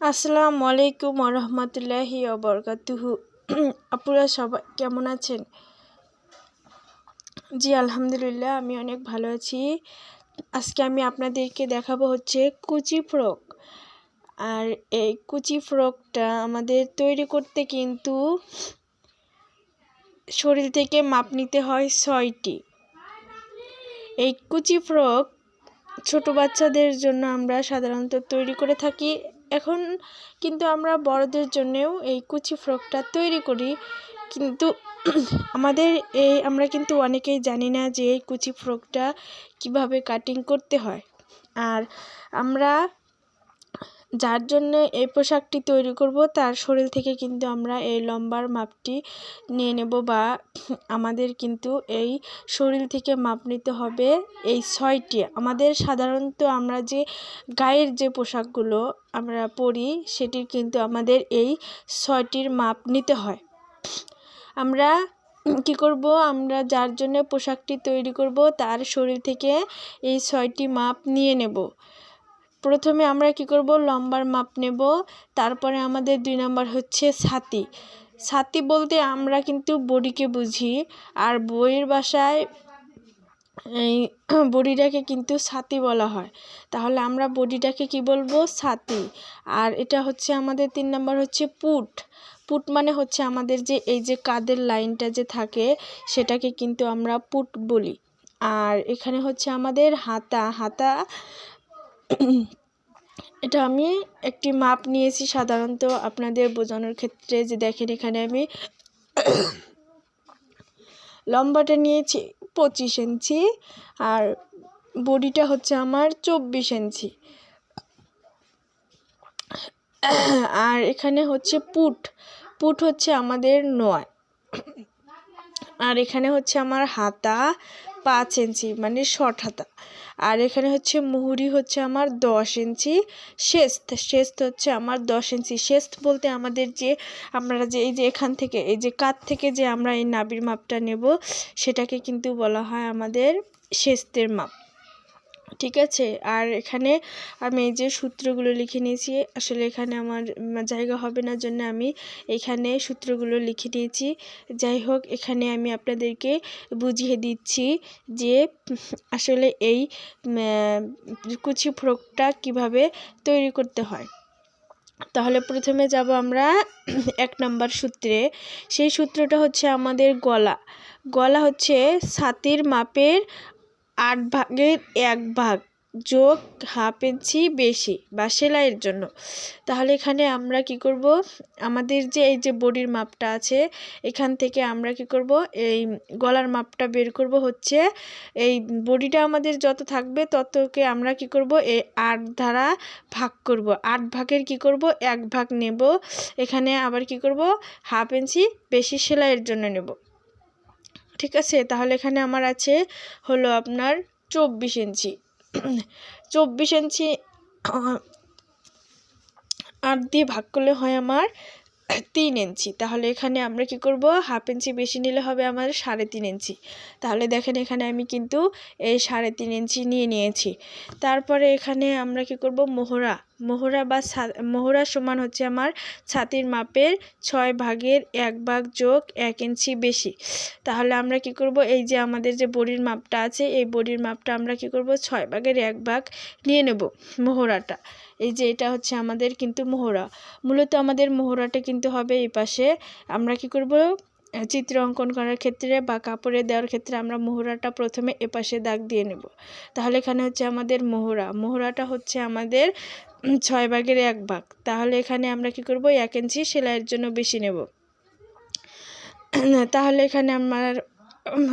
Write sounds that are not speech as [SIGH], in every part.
আসসালামু আলাইকুম রহমতুল্লাহি অবরকাতুহু আপুরা সবাই কেমন আছেন? জি, আলহামদুলিল্লাহ, আমি অনেক ভালো আছি। আজকে আমি আপনাদেরকে দেখাবো হচ্ছে কুচি ফ্রক। আর এই কুচি ফ্রকটা আমাদের তৈরি করতে কিন্তু শরীর থেকে মাপ নিতে হয় ছয়টি। এই কুচি ফ্রক ছোট বাচ্চাদের জন্য আমরা সাধারণত তৈরি করে থাকি। এখন কিন্তু আমরা বড়দের জন্যেও এই কুচি ফ্রকটা তৈরি করি। কিন্তু আমাদের এই, আমরা কিন্তু অনেকেই জানি না যে এই কুচি ফ্রকটা কীভাবে কাটিং করতে হয়। আর আমরা যার জন্য এই পোশাকটি তৈরি করব, তার শরীর থেকে কিন্তু আমরা এই লম্বার মাপটি নিয়ে নেব বা আমাদের কিন্তু এই শরীর থেকে মাপ নিতে হবে এই ছয়টি। আমাদের সাধারণত আমরা যে গায়ের যে পোশাকগুলো আমরা পরি, সেটির কিন্তু আমাদের এই ছয়টির মাপ নিতে হয়। আমরা কি করব? আমরা যার জন্য পোশাকটি তৈরি করব, তার শরীর থেকে এই ছয়টি মাপ নিয়ে নেব। প্রথমে আমরা কি করব? লম্বার মাপ নেব। তারপরে আমাদের দুই নম্বর হচ্ছে ছাতি। ছাতি বলতে আমরা কিন্তু বডিকে বুঝি। আর বইয়ের বাসায় এই [CLEARS THROAT] বডিটাকে কিন্তু ছাতি বলা হয়। তাহলে আমরা বডিটাকে কি বলব? ছাতি। আর এটা হচ্ছে আমাদের তিন নম্বর হচ্ছে পুট। পুট মানে হচ্ছে আমাদের যে, এই যে কাদের লাইনটা যে থাকে, সেটাকে কিন্তু আমরা পুট বলি। আর এখানে হচ্ছে আমাদের হাতা। হাতা এটা আমি একটি মাপ নিয়েছি সাধারণত আপনাদের বোঝানোর ক্ষেত্রে যে দেখেন এখানে আমি লম্বাটা নিয়েছি পঁচিশ ইঞ্চি আর বডিটা হচ্ছে আমার চব্বিশ ইঞ্চি। আর এখানে হচ্ছে পুট পুট হচ্ছে আমাদের নয়। আর এখানে হচ্ছে আমার হাতা পাঁচ ইঞ্চি মানে শর্ট হাতা। আর এখানে হচ্ছে মুহুরি হচ্ছে আমার দশ ইঞ্চি শেস্ত শেস্ত হচ্ছে আমার দশ ইঞ্চি। শেস্ত বলতে আমাদের যে, আমরা যে, এই যে এখান থেকে, এই যে কাত থেকে যে আমরা এই নাবির মাপটা নেব, সেটাকে কিন্তু বলা হয় আমাদের শেস্তের মাপ। ঠিক আছে? আর এখানে আমি এই যে সূত্রগুলো লিখে নিয়েছি, আসলে এখানে আমার জায়গা হবে না জন্য আমি এখানে সূত্রগুলো লিখে নিয়েছি। যাই হোক, এখানে আমি আপনাদেরকে বুঝিয়ে দিচ্ছি যে আসলে এই কুচি ফ্রকটা কীভাবে তৈরি করতে হয়। তাহলে প্রথমে যাব আমরা এক নম্বর সূত্রে। সেই সূত্রটা হচ্ছে আমাদের গলা। গলা হচ্ছে ছাতির মাপের আট ভাগের এক ভাগ যোগ হাফ ইঞ্চি বেশি বা সেলাইয়ের জন্য। তাহলে এখানে আমরা কি করব? আমাদের যে এই যে বডির মাপটা আছে, এখান থেকে আমরা কি করব? এই গলার মাপটা বের করব হচ্ছে এই বডিটা আমাদের যত থাকবে ততকে আমরা কি করব? এই আট দ্বারা ভাগ করব। আট ভাগের কি করব? এক ভাগ নেব। এখানে আবার কি করব? হাফ ইঞ্চি বেশি সেলাইয়ের জন্য নেব। ঠিক আছে? তাহলে এখানে আমার আছে হলো আপনার চব্বিশ ইঞ্চি। [CLEARS THROAT] চব্বিশ ইঞ্চি আট দিয়ে ভাগ করলে হয় আমার তিন ইঞ্চি। তাহলে এখানে আমরা কি করব? হাফ ইঞ্চি বেশি নিলে হবে আমার সাড়ে তিন ইঞ্চি। তাহলে দেখেন এখানে আমি কিন্তু এই সাড়ে তিন ইঞ্চি নিয়ে নিয়েছি। তারপরে এখানে আমরা কি করব? মোহরা। মোহরা বা মোহরা সমান হচ্ছে আমার ছাতির মাপের ছয় ভাগের এক ভাগ যোগ এক ইঞ্চি বেশি। তাহলে আমরা কি করব? এই যে আমাদের যে বডির মাপটা আছে, এই বডির মাপটা আমরা কি করব? ছয় ভাগের এক ভাগ নিয়ে নেব মোহরাটা। এই যে এটা হচ্ছে আমাদের কিন্তু মোহরা। মূলত আমাদের মোহরাটা কিন্তু হবে এই পাশে। আমরা কি করব? চিত্র অঙ্কন করার ক্ষেত্রে বা কাপড়ে দেওয়ার ক্ষেত্রে আমরা মোহরাটা প্রথমে এপাশে দাগ দিয়ে নেব। তাহলে এখানে হচ্ছে আমাদের মোহরা। মোহরাটা হচ্ছে আমাদের ছয় ভাগের এক ভাগ। তাহলে এখানে আমরা কি করব? এক ইঞ্চি সেলাইয়ের জন্য বেশি নেব। তাহলে এখানে আমার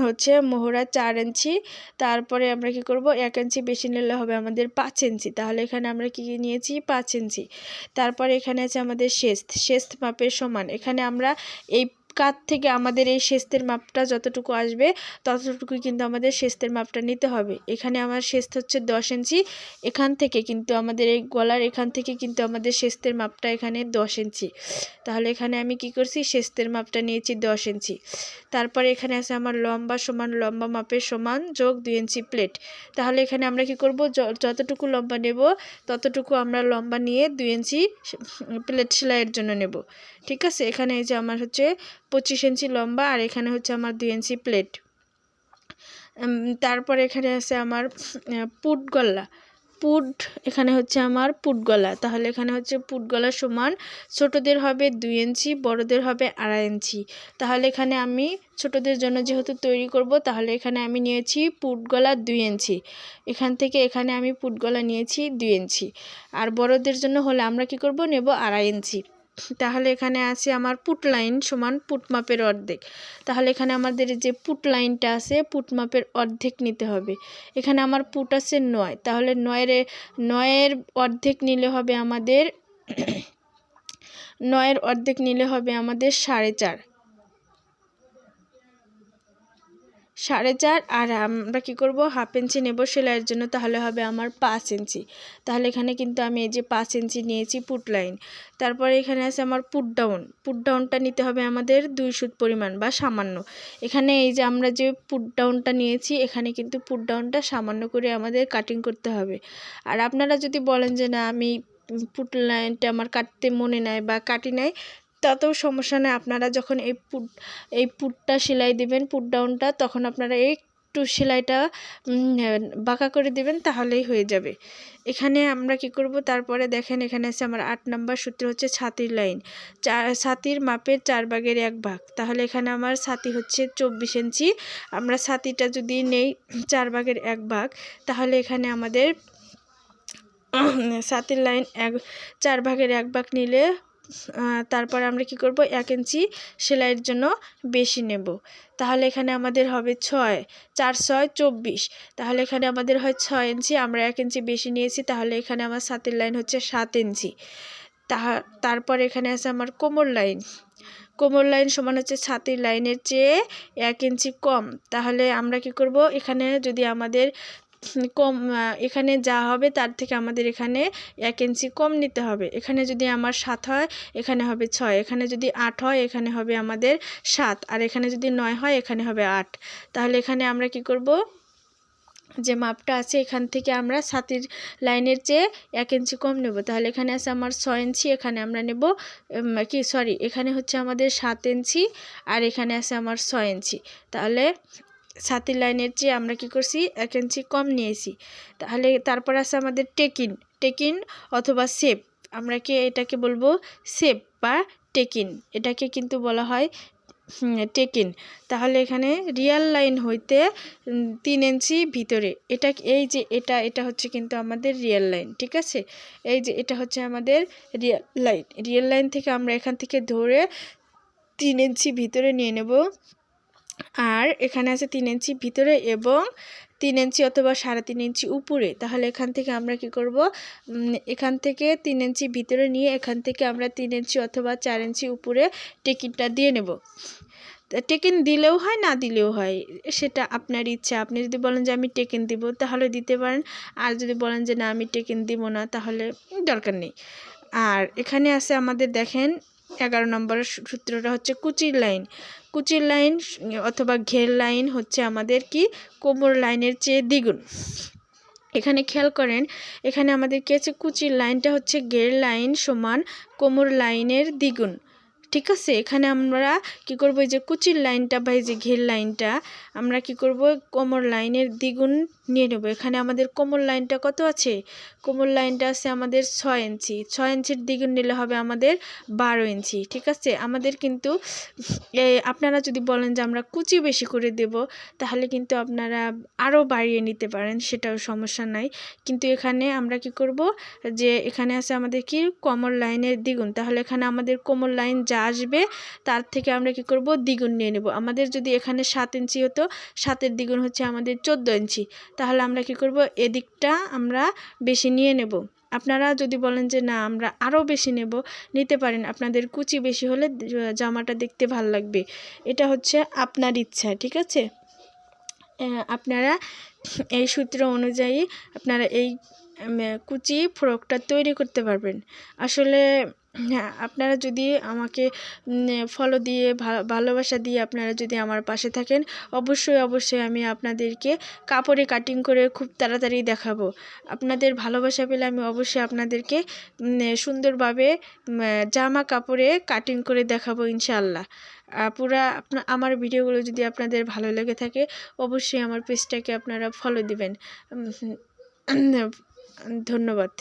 হচ্ছে মোহরা চার ইঞ্চি। তারপরে আমরা কি করব? এক ইঞ্চি বেশি নিলে হবে আমাদের পাঁচ ইঞ্চি। তাহলে এখানে আমরা কি নিয়েছি? পাঁচ ইঞ্চি। তারপরে এখানে আছে আমাদের শেষ শেষ মাপের সমান। এখানে আমরা এই কাত থেকে আমাদের এই শেস্তের মাপটা যতটুকু আসবে, ততটুকুই কিন্তু আমাদের শেস্তের মাপটা নিতে হবে। এখানে আমার শেস্ত হচ্ছে দশ ইঞ্চি, এখান থেকে কিন্তু আমাদের এই গলার এখান থেকে কিন্তু আমাদের শেস্তের মাপটা এখানে দশ ইঞ্চি। তাহলে এখানে আমি কি করছি? শেস্তের মাপটা নিয়েছি দশ ইঞ্চি। তারপরে এখানে আছে আমার লম্বা সমান লম্বা মাপের সমান যোগ দুই ইঞ্চি প্লেট। তাহলে এখানে আমরা কি করব? যতটুকু লম্বা নেব, ততটুকু আমরা লম্বা নিয়ে দুই ইঞ্চি প্লেট সেলাইয়ের জন্য নেব। ঠিক আছে? এখানে এই যে আমার হচ্ছে পঁচিশ ইঞ্চি লম্বা আর এখানে হচ্ছে আমার দুই ইঞ্চি প্লেট। তারপর এখানে আছে আমার পুট গলা। পুট এখানে হচ্ছে আমার পুট গলা। তাহলে এখানে হচ্ছে পুট গলা সমান ছোটোদের হবে দুই ইঞ্চি, বড়দের হবে আড়াই ইঞ্চি। তাহলে এখানে আমি ছোটোদের জন্য যেহেতু তৈরি করব, তাহলে এখানে আমি নিয়েছি পুট গলা দুই ইঞ্চি। এখান থেকে এখানে আমি পুট গলা নিয়েছি দুই ইঞ্চি। আর বড়দের জন্য হলে আমরা কি করব? নেব আড়াই ইঞ্চি। তাহলে এখানে আছে আমার পুট লাইন সমান পুট মাপের অর্ধেক। তাহলে এখানে আমাদের যে পুট লাইনটা আছে পুট মাপের অর্ধেক নিতে হবে। এখানে আমার পুট আছে নয়। তাহলে নয়ের নয়ের অর্ধেক নিলে হবে আমাদের, [COUGHS] নয়ের অর্ধেক নিলে হবে আমাদের সাড়ে চার। সাড়ে চার, আর আমরা কী করব? হাফ ইঞ্চি নেব সেলাইয়ের জন্য, তাহলে হবে আমার পাঁচ ইঞ্চি। তাহলে এখানে কিন্তু আমি এই যে পাঁচ ইঞ্চি নিয়েছি পুট লাইন। তারপরে এখানে আছে আমার পুট ডাউন। পুট ডাউনটা নিতে হবে আমাদের দুই সুত পরিমাণ বা সামান্য। এখানে এই যে আমরা যে পুট ডাউনটা নিয়েছি, এখানে কিন্তু পুট ডাউনটা সামান্য করে আমাদের কাটিং করতে হবে। আর আপনারা যদি বলেন যে না, আমি পুট লাইনটা আমার কাটতে মনে নাই বা কাটি নাই তাতেও সমস্যা নেই। আপনারা যখন এই পুট, এই পুটটা সেলাই দিবেন, পুট ডাউনটা, তখন আপনারা একটু সেলাইটা বাঁকা করে দিবেন, তাহলেই হয়ে যাবে। এখানে আমরা কি করব, তারপরে দেখেন এখানে আছে আমার আট নাম্বার সূত্র হচ্ছে ছাতির লাইন। চার ছাতির মাপের চার ভাগের এক ভাগ। তাহলে এখানে আমার ছাতি হচ্ছে চব্বিশ ইঞ্চি। আমরা ছাতিটা যদি নেই চার ভাগের এক ভাগ, তাহলে এখানে আমাদের ছাতির লাইন এক, চার ভাগের এক ভাগ নিলে তারপর আমরা কি করব? এক ইঞ্চি সেলাইয়ের জন্য বেশি নেব। তাহলে এখানে আমাদের হবে ছয়, চার ছয় চব্বিশ। তাহলে এখানে আমাদের হয় ছয় ইঞ্চি, আমরা এক ইঞ্চি বেশি নিয়েছি, তাহলে এখানে আমার সাতের লাইন হচ্ছে সাত ইঞ্চি। তাহা, তারপর এখানে আছে আমার কোমর লাইন। কোমর লাইন সমান হচ্ছে ছাতির লাইনের চেয়ে এক ইঞ্চি কম। তাহলে আমরা কি করব? এখানে যদি আমাদের কম এখানে যা হবে তার থেকে আমাদের এখানে এক ইঞ্চি কম নিতে হবে। এখানে যদি আমার সাত হয়, এখানে হবে ছয়। এখানে যদি আট হয়, এখানে হবে আমাদের সাত। আর এখানে যদি নয় হয়, এখানে হবে আট। তাহলে এখানে আমরা কি করব? যে মাপটা আছে, এখান থেকে আমরা সাতির লাইনের চেয়ে এক ইঞ্চি কম নেব। তাহলে এখানে আছে আমার ছয় ইঞ্চি এখানে আমরা নেব কি সরি এখানে হচ্ছে আমাদের সাত ইঞ্চি আর এখানে আছে আমার ছয় ইঞ্চি তাহলে ছাতির লাইনের চেয়ে আমরা কি করছি? এক ইঞ্চি কম নিয়েছি। তাহলে তারপর আছে আমাদের টেকিন টেকিন অথবা সেপ আমরা কি এটাকে বলব? সেপ বা টেকিন এটাকে কিন্তু বলা হয় টেকিন তাহলে এখানে রিয়াল লাইন হইতে তিন ইঞ্চি ভিতরে। এটা এই যে এটা এটা হচ্ছে কিন্তু আমাদের রিয়েল লাইন ঠিক আছে? এই যে এটা হচ্ছে আমাদের রিয়েল লাইন রিয়েল লাইন থেকে আমরা এখান থেকে ধরে তিন ইঞ্চি ভিতরে নিয়ে নেব। আর এখানে আছে তিন ইঞ্চি ভিতরে এবং তিন ইঞ্চি অথবা সাড়ে তিন ইঞ্চি উপরে। তাহলে এখান থেকে আমরা কি করব? এখান থেকে তিন ইঞ্চি ভিতরে নিয়ে এখান থেকে আমরা তিন ইঞ্চি অথবা চার ইঞ্চি উপরে টিকিটটা দিয়ে নেব। টেকেন দিলেও হয়, না দিলেও হয়, সেটা আপনার ইচ্ছা। আপনি যদি বলেন যে আমি টেকেন দিব, তাহলে দিতে পারেন। আর যদি বলেন যে না, আমি টেকেন দিব না, তাহলে দরকার নেই। আর এখানে আছে আমাদের দেখেন এগারো নম্বরের সূত্রটা হচ্ছে কুচির লাইন। কুচির লাইন, অথবা ঘের লাইন হচ্ছে আমাদের কি? কোমর লাইনের চেয়ে দ্বিগুণ। এখানে খেয়াল করেন, এখানে আমাদের কি আছে? কুচির লাইনটা হচ্ছে ঘের লাইন সমান কোমর লাইনের দ্বিগুণ। ঠিক আছে? এখানে আমরা কি করব? এই যে কুচির লাইনটা বা এই যে ঘের লাইনটা, আমরা কি করব? কোমর লাইনের দ্বিগুণ নিয়ে নেব। এখানে আমাদের কোমর লাইনটা কত আছে? কোমর লাইনটা আছে আমাদের ছয় ইঞ্চি। ছয় ইঞ্চির দ্বিগুণ নিলে হবে আমাদের বারো ইঞ্চি, ঠিক আছে? আমাদের কিন্তু আপনারা যদি বলেন যে আমরা কুচি বেশি করে দেব, তাহলে কিন্তু আপনারা আরও বাড়িয়ে নিতে পারেন, সেটাও সমস্যা নাই। কিন্তু এখানে আমরা কি করব যে, এখানে আছে আমাদের কি? কোমর লাইনের দ্বিগুণ। তাহলে এখানে আমাদের কোমর লাইন যা আসবে, তার থেকে আমরা কি করব? দ্বিগুণ নিয়ে নেব। আমাদের যদি এখানে সাত ইঞ্চি হতো, সাতের দ্বিগুণ হচ্ছে আমাদের চোদ্দ ইঞ্চি। তাহলে আমরা কি করব? এদিকটা আমরা বেশি নিয়ে নেব। আপনারা যদি বলেন যে না, আমরা আরও বেশি নেব, নিতে পারেন। আপনাদের কুচি বেশি হলে জামাটা দেখতে ভালো লাগবে। এটা হচ্ছে আপনার ইচ্ছা, ঠিক আছে? আপনারা এই সূত্র অনুযায়ী আপনারা এই কুচি, ফ্রকটা তৈরি করতে পারবেন। আসলে হ্যাঁ আপনারা যদি আমাকে ফলো দিয়ে ভালোবাসা দিয়ে আপনারা যদি আমার পাশে থাকেন অবশ্যই অবশ্যই আমি আপনাদেরকে কাপড়ে কাটিং করে খুব তাড়াতাড়ি দেখাবো। আপনাদের ভালোবাসা পেলে আমি অবশ্যই আপনাদেরকে সুন্দরভাবে জামা কাপড়ে কাটিং করে দেখাবো ইনশাআল্লাহ। আহ, পুরা আপনা আমার ভিডিওগুলো যদি আপনাদের ভালো লেগে থাকে অবশ্যই আমার পেজটাকে আপনারা ফলো দিবেন। ধন্যবাদ।